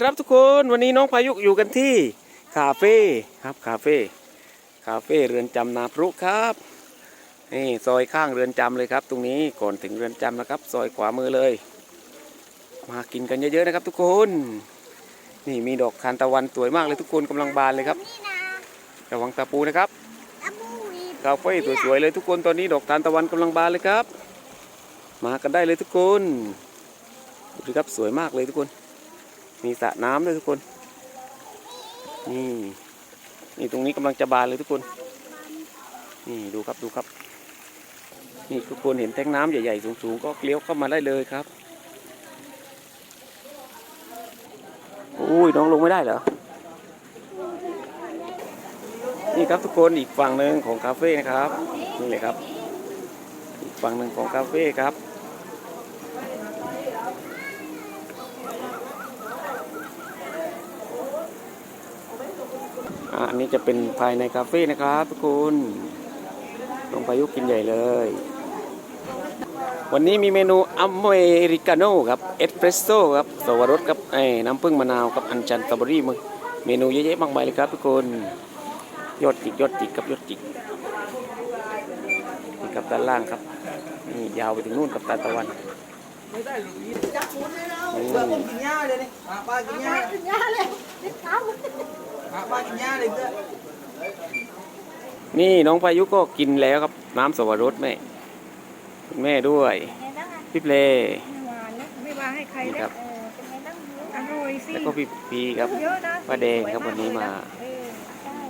ครับทุกคนวันนี้น้องพายุอยู่กันที่คาเฟ่ครับคาเฟ่คาเฟ่เรือนจำนาพรุครับนี่ซอยข้างเรือนจำเลยครับ ตรงนี้ก่อนถึงเรือนจำนะครับ ซอยขวามือเลย มากินกันเยอะๆนะครับ ทุกคน นี่มีดอกทานตะวันสวยมากเลยทุกคนกำลังบานเลยครับ ระวังตะปูนะครับคาเฟ่สวยๆเลยทุกคนตอนนี้ดอกทานตะวันกำลังบานเลยครับ มากันได้เลยทุกคนดูสิครับสวยมากเลยทุกคน มีสระน้ำด้วยทุกคน นี่นี่ตรงนี้กำลังจะบานเลยทุกคน นี่ดูครับดูครับ นี่ทุกคนเห็นแท้งน้ำใหญ่ๆสูงๆก็เลี้ยวเข้ามาได้เลยครับอุ้ยน้องลงไม่ได้เหรอ นี่ครับทุกคนอีกฝั่งหนึ่งของคาเฟ่นะครับ นี่เลยครับ อีกฝั่งหนึ่งของคาเฟ่ครับ อะอั นนี้จะเป็นภายในคาเฟ่นะครับทุกคนลงพายุกินใหญ่เลย วันนี้มีเมนูอเมริกาโน่ครับ เอสเปรสโซ่ครับสวรสครับไอ้น้ำผึ้งมะนาวกับอัญชันสตรอเบอรี่มึงเมนูเยอะๆมากมายเลยครับทุกคนยอดจิกยอดจิกครับยอดจิกนี่ครับด้านล่างครับนี่ยาวไปถึงนู่นกับตาตะวันไม่ได้หรอกนี่จับหมุนเลยแล้วเบื่อผมกินหญ้าเลยนี่หาปลากินหญ้าขึ้นยาเลยติดตามหา ปลากินหญ้าเลยเพื่อนนี่น้องพายุก็กินแล้วครับ น้ำสวรสแม่คุณแม่ด้วยไงบ้างอะพี่เพลไม่หวานนะไม่วางให้ใครนี่เลยครับเออเป็นไงบ้างอร่อยสิแล้วก็พี่พีครับ เยอะนะป้าแดงครับวันนี้มา เออ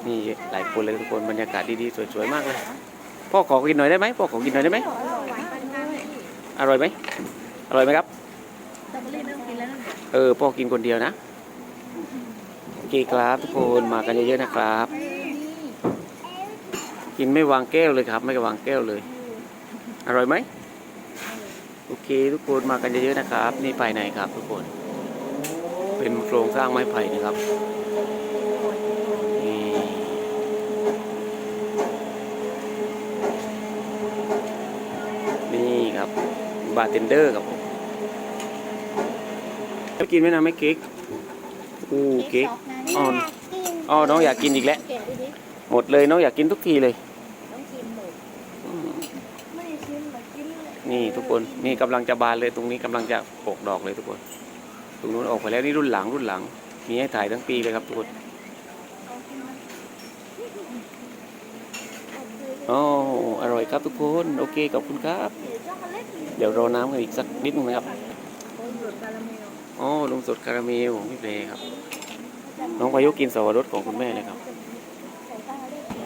นี่หลายคนเลยทุกคนบรรยากาศดีๆสวยๆมากเลยพ่อขอกินหน่อยได้ไหมพ่อขอกินหน่อยได้ไหมอร่อยปันกันอร่อยไหมอร่อยไหมครับ สตรอเบอรี่ไม่ต้องกินแล้วนะเออพ่อกินคนเดียวนะ โอเครับทุกคนมากันเยอะๆนะครับ กินไม่วางแก้วเลยครับ ไม่วางแก้วเลย อร่อยไหมโอเคทุกคนมากันเยอะๆนะครับ นี่ภายในครับ ทุกคน เป็นโครงสร้างไม้ไผ่นะครับนี่ครับบาร์เทนเดอร์ครับผมจะกินไหมนะไม่เค้กอู้เค้ก อ๋ออ๋อน้องอยากกินอีกแล้วเก็บดูดิหมดเลยน้องอยากกินทุกทีเลย ต้องชิมหมดอืมไม่ได้ชิมแบบกินเลยนี่ทุกคนนี่กำลังจะบานเลยตรงนี้กำลังจะออกดอกเลยทุกคน ตรงนู้นออกไปแล้วนี่รุ่นหลังรุ่นหลัง มีให้ถ่ายทั้งปีเลยครับทุกคนอ๋ออร่อยครับทุกคนโอเคขอบคุณครับช็อกโกแลตเดี๋ยวรอน้ำกันอีกสักนิดนึงนะครับ โอ้ยหยดคาราเมล อ๋อลุงสดคาราเมลพี่เพลครับ น้องพายุกินสวรสของคุณแม่เลยครับ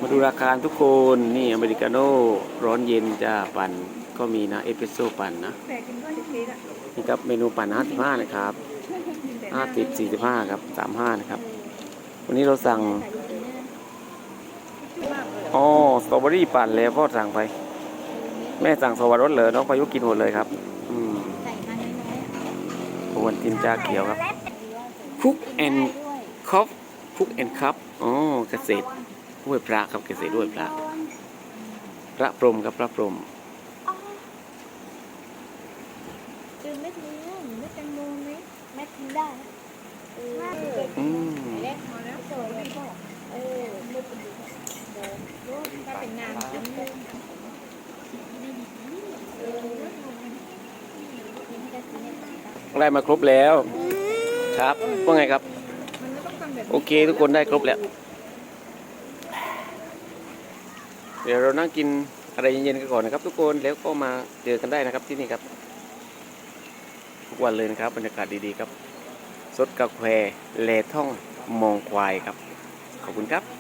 มาดูราคาทุกคนนี่อเมริกาโน่ร้อนเย็นจ้าปั่นก็มีนะเอสเปรสโซ่ปั่นนะนี่ครับเมนูปั่น55นะครับกินแต่ห้าสิบสี่สิบห้าครับสามห้านะครับ วันนี้เราสั่งอ๋อสตรอเบอรี่ปั่นแล้วพ่อสั่งไป แม่สั่งสวรสเหรอน้องพายุกินหมดเลยครับ อืมใส่มาน้อยๆโอวันตินจาเขียวครับคุกแอน คัพคุกแอนคัพอ๋อเกษตรห้วยพระครับเกษตรห้วยพระ พระพรหมครับพระพรหมคือเม็ดนี้เม็ดแตงโมไหมเม็ดกินได้นะเอออืมเล็กพอแล้วสวยไม่บอกเออเม็ดเป็นถ้าเป็นงานชิ้นนึงเออได้มาครบแล้ว ครับว่าไงครับมันไม่ต้องทำแบบ โอเคทุกคนได้ครบแล้ว เดี๋ยวเรานั่งกินอะไรเย็นๆกันก่อนนะครับ ทุกคนแล้วก็มาเจอกันได้นะครับที่นี่ครับ ทุกวันเลยนะครับบรรยากาศดีๆครับสดกาแฟเลท่องมองควายครับ ขอบคุณครับ